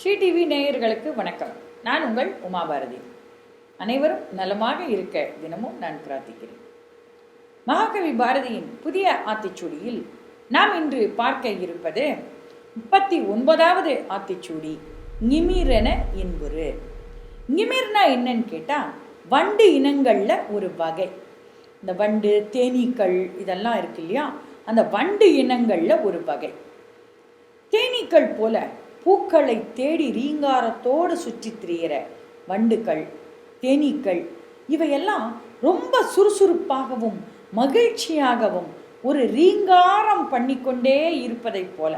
Sri TV நேயர்களுக்கு வணக்கம். நான் உங்கள் உமாபாரதி. அனைவரும் நலமாக இருக்க தினமும் நான் பிரார்த்திக்கிறேன். மகாகவி பாரதியின் புதிய ஆத்திச்சூடியில் நாம் இன்று பார்க்க இருப்பது முப்பத்தி ஒன்பதாவது ஆத்திச்சூடி நிமிரென என்புரு நிமிர்னா என்னன்னு கேட்டால் வண்டு இனங்களில் ஒரு வகை. இந்த வண்டு தேனீக்கள் இதெல்லாம் இருக்கு இல்லையா? அந்த வண்டு இனங்களில் ஒரு வகை. தேனீக்கள் போல பூக்களை தேடி ரீங்காரத்தோடு சுற்றித் திரியிற வண்டுகள் தேனீக்கள் இவையெல்லாம் ரொம்ப சுறுசுறுப்பாகவும் மகிழ்ச்சியாகவும் ஒரு ரீங்காரம் பண்ணிக்கொண்டே இருப்பதைப் போல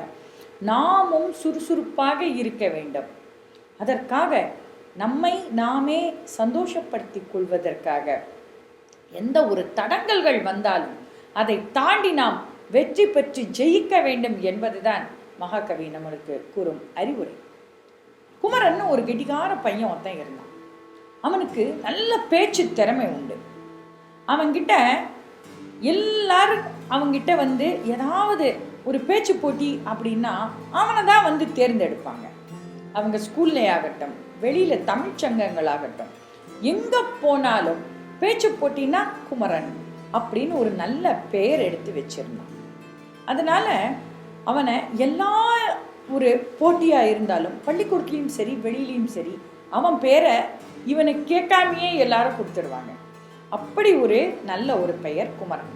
நாமும் சுறுசுறுப்பாக இருக்க வேண்டும். அதற்காக நம்மை நாமே சந்தோஷப்படுத்தி கொள்வதற்காக எந்த ஒரு தடங்கல்கள் வந்தாலும் அதை தாண்டி நாம் வெற்றி பெற்று ஜெயிக்க வேண்டும் என்பதுதான் மகாகவி நம்மளுக்கு கூறும் அறிவுரை. குமரன் ஒரு கெட்டிகார பையன் ஒருத்தன் இருந்தான். அவனுக்கு நல்ல பேச்சு திறமை உண்டு. அவன்கிட்ட எல்லாரும் அவங்கிட்ட வந்து ஏதாவது ஒரு பேச்சு போட்டி அப்படின்னா அவனை தான் வந்து தேர்ந்தெடுப்பாங்க. அவங்க ஸ்கூல்லே ஆகட்டும் வெளியில் தமிழ் சங்கங்களாகட்டும் எங்கே போனாலும் பேச்சு போட்டினா குமரன் அப்படின்னு ஒரு நல்ல பெயர் எடுத்து வச்சிருந்தான். அதனால அவனை எல்லா ஒரு போட்டியாக இருந்தாலும் பள்ளிக்கூடத்துலேயும் சரி வெளியிலையும் சரி அவன் பேரை இவனை கேட்காமையே எல்லாரும் கொடுத்துடுவாங்க. அப்படி ஒரு நல்ல ஒரு பெயர் குமரன்.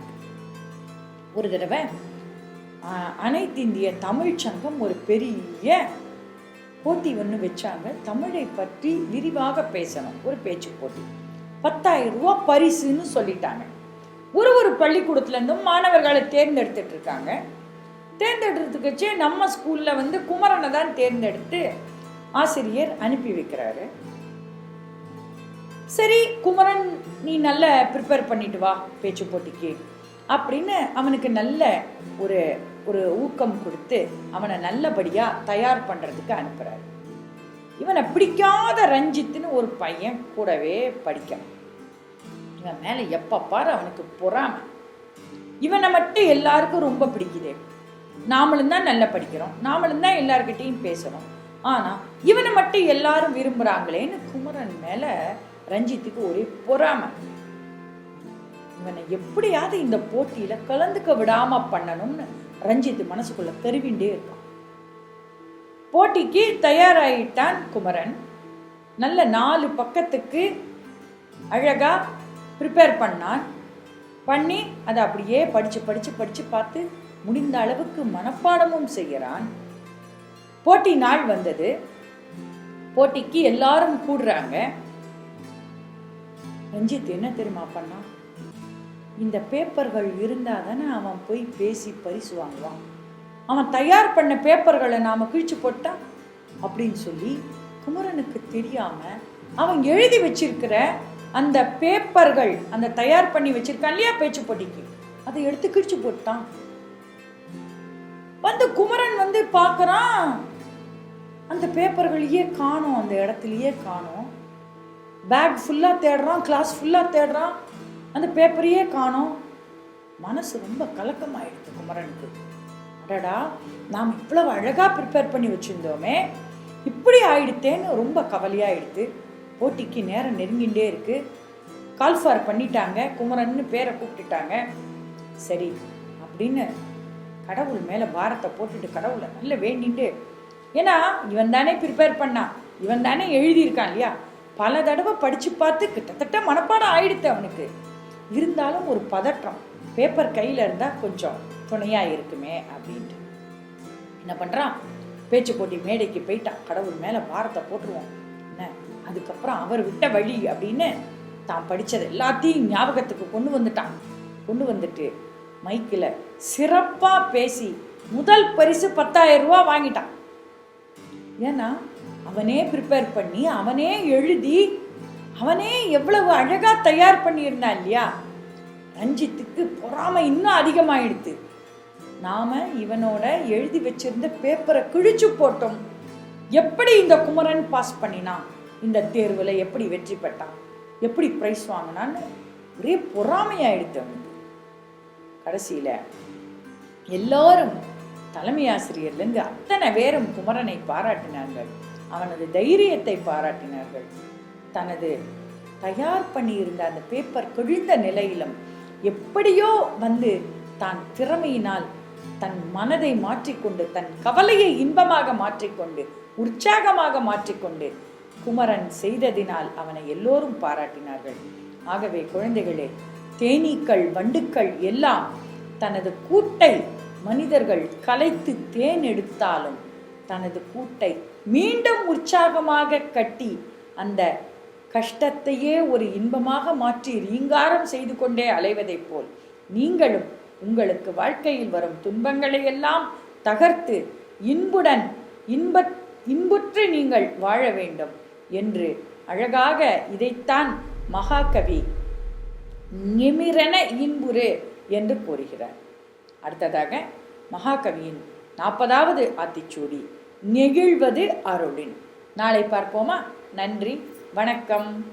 ஒரு தடவை அனைத்து இந்திய தமிழ் சங்கம் ஒரு பெரிய போட்டி ஒன்று வச்சாங்க. தமிழை பற்றி விரிவாக பேசணும். ஒரு பேச்சு போட்டி. பத்தாயிரம் ரூபா பரிசுன்னு சொல்லிட்டாங்க. ஒரு ஒரு பள்ளிக்கூடத்துலேருந்தும் மாணவர்களை தேர்ந்தெடுத்துட்டு இருக்காங்க. தேர்ந்தெடுத்துக்கச்சே நம்ம ஸ்கூலில் வந்து குமரனை தான் தேர்ந்தெடுத்து ஆசிரியர் அனுப்பி வைக்கிறாரு. சரி குமரன் நீ நல்ல ப்ரிப்பேர் பண்ணிட்டு வா பேச்சு போட்டிக்கு. அப்படின்னு அவனுக்கு நல்ல ஒரு ஒரு ஊக்கம் கொடுத்து அவனை நல்லபடியாக தயார் பண்ணுறதுக்கு அனுப்புகிறாரு இவனை பிடிக்காத ரஞ்சித்துன்னு ஒரு பையன் கூடவே படிக்கிறான். இவன் மேலே எப்போ பாரு அவனுக்கு பொறாமை. இவனை மட்டும் எல்லாருக்கும் ரொம்ப பிடிக்குதே. நாமளும் தான் நல்லா படிக்கிறோம். நாமளும் தான் எல்லார்கிட்டையும் பேசுகிறோம் ஆனால் இவனை மட்டும் எல்லாரும் விரும்புகிறாங்களேன்னு குமரன் மேலே ரஞ்சித்துக்கு ஒரே பொறாமை. இவனை எப்படியாவது இந்த போட்டியில் கலந்துக்க விடாம பண்ணணும்னு ரஞ்சித் மனசுக்குள்ளே கருவிண்டே இருக்கான். போட்டிக்கு தயாராயிட்டான் குமரன். நல்ல நாலு பக்கத்துக்கு அழகா ப்ரிப்பேர் பண்ணான். பண்ணி அதை அப்படியே படிச்சு படிச்சு படிச்சு பார்த்து முடிந்த அளவுக்கு மனப்பாடமும் செய்கிறான் போட்டி நாள் வந்தது. போட்டிக்கு எல்லாரும் கூடுறாங்க. ரஞ்சித் என்ன தெரியுமா பண்ணான்? இந்த பேப்பர்கள் இருந்தால் தானே அவன் போய் பேசி பரிசு வாங்குவான். அவன் தயார் பண்ண பேப்பர்களை நாம் கிழிச்சு போட்டா? அப்படின்னு சொல்லி குமரனுக்கு தெரியாம அவன் எழுதி வச்சிருக்கிற அந்த பேப்பர்கள் அந்த தயார் பண்ணி வச்சிருக்கான் இல்லையா பேச்சு போட்டிக்கு? அதை எடுத்து கிழிச்சு போட்டான். வந்து குமரன் வந்து பார்க்குறான். அந்த பேப்பர்களையே காணும்? அந்த இடத்துலையே காணும்? பேக் ஃபுல்லாக தேடுறான் கிளாஸ் ஃபுல்லாக தேடுறான். அந்த பேப்பரையே காணோம். மனசு ரொம்ப கலக்கமாயிடுது குமரனுக்கு. அடடா நாம் இவ்வளவு அழகாக ப்ரிப்பேர் பண்ணி வச்சுருந்தோமே. இப்படி ஆயிடுத்தேன்னு ரொம்ப கவலையாயிடுது. போட்டிக்கு நேரம் நெருங்கிண்டே இருக்கு. கால்ஃபார் பண்ணிட்டாங்க. குமரன்னு பேரை கூப்பிட்டுட்டாங்க. சரி அப்படின்னு கடவுள் மேலே பாரத்தை போட்டுட்டு கடவுளை நல்ல வேண்டிட்டு ஏன்னா இவன் தானே ப்ரிப்பேர் பண்ணான் இவன் தானே எழுதியிருக்கான் இல்லையா? பல தடவை படித்து பார்த்து கிட்டத்தட்ட மனப்பாடம் ஆயிடுத்து அவனுக்கு. இருந்தாலும் ஒரு பதற்றம் பேப்பர் கையில் இருந்தால் கொஞ்சம் துணையாக இருக்குமே அப்படின்ட்டு. என்ன பண்ணுறான் பேச்சு போட்டி மேடைக்கு போயிட்டான். கடவுள் மேலே பாரத்தை போட்டுருவோம் என்ன? அதுக்கப்புறம் அவர் விட்ட வழி அப்படின்னு தான் படித்தது எல்லாத்தையும் ஞாபகத்துக்கு கொண்டு வந்துட்டான். கொண்டு வந்துட்டு மைக்கில் சிறப்பாக பேசி முதல் பரிசு பத்தாயிரம் ரூபா வாங்கிட்டான். ஏன்னா அவனே ப்ரிப்பேர் பண்ணி அவனே எழுதி அவனே எவ்வளவு அழகாக தயார் பண்ணியிருந்தான் இல்லையா? ரஞ்சித்துக்கு பொறாமை இன்னும் அதிகமாயிடுது நாம இவனோட எழுதி வச்சிருந்த பேப்பரை கிழிச்சு போட்டோம். எப்படி இந்த குமரன் பாஸ் பண்ணினான்? இந்த தேர்வில் எப்படி வெற்றி பெற்றான்? எப்படி ப்ரைஸ் வாங்கினான்னு ஒரே பொறாமையாயிடுது அவனுக்கு. கடைசியில் எல்லாரும் தலைமை ஆசிரியர்லேருந்து அத்தனை பேரும் குமரனை பாராட்டினார்கள். அவனது தைரியத்தை பாராட்டினார்கள். தனது தயார் பண்ணியிருந்த அந்த பேப்பர் கிழிந்த நிலையிலும் எப்படியோ வந்து தான் திறமையினால் தன் மனதை மாற்றிக்கொண்டு தன் கவலையை இன்பமாக மாற்றிக்கொண்டு உற்சாகமாக மாற்றிக்கொண்டு குமரன் செய்ததினால் அவனை எல்லோரும் பாராட்டினார்கள். ஆகவே குழந்தைகளே தேனீக்கள் வண்டுக்கள் எல்லாம் தனது கூட்டை மனிதர்கள் கலைத்து தேன் எடுத்தாலும் தனது கூட்டை மீண்டும் உற்சாகமாக கட்டி அந்த கஷ்டத்தையே ஒரு இன்பமாக மாற்றி ரீங்காரம் செய்து கொண்டே அலைவதைப் போல் நீங்களும் உங்களுக்கு வாழ்க்கையில் வரும் துன்பங்களை எல்லாம் தகர்த்து இன்புடன் இன்ப இன்புற்று நீங்கள் வாழ வேண்டும் என்று அழகாக இதைத்தான் மகாகவி நிமிரென இன்புறு என்று கூறுகிறார். அடுத்ததாக மகாகவியின் நாற்பதாவது ஆத்திச்சூடி நெகிழ்வது அருளின். நாளை பார்ப்போமா? நன்றி வணக்கம்.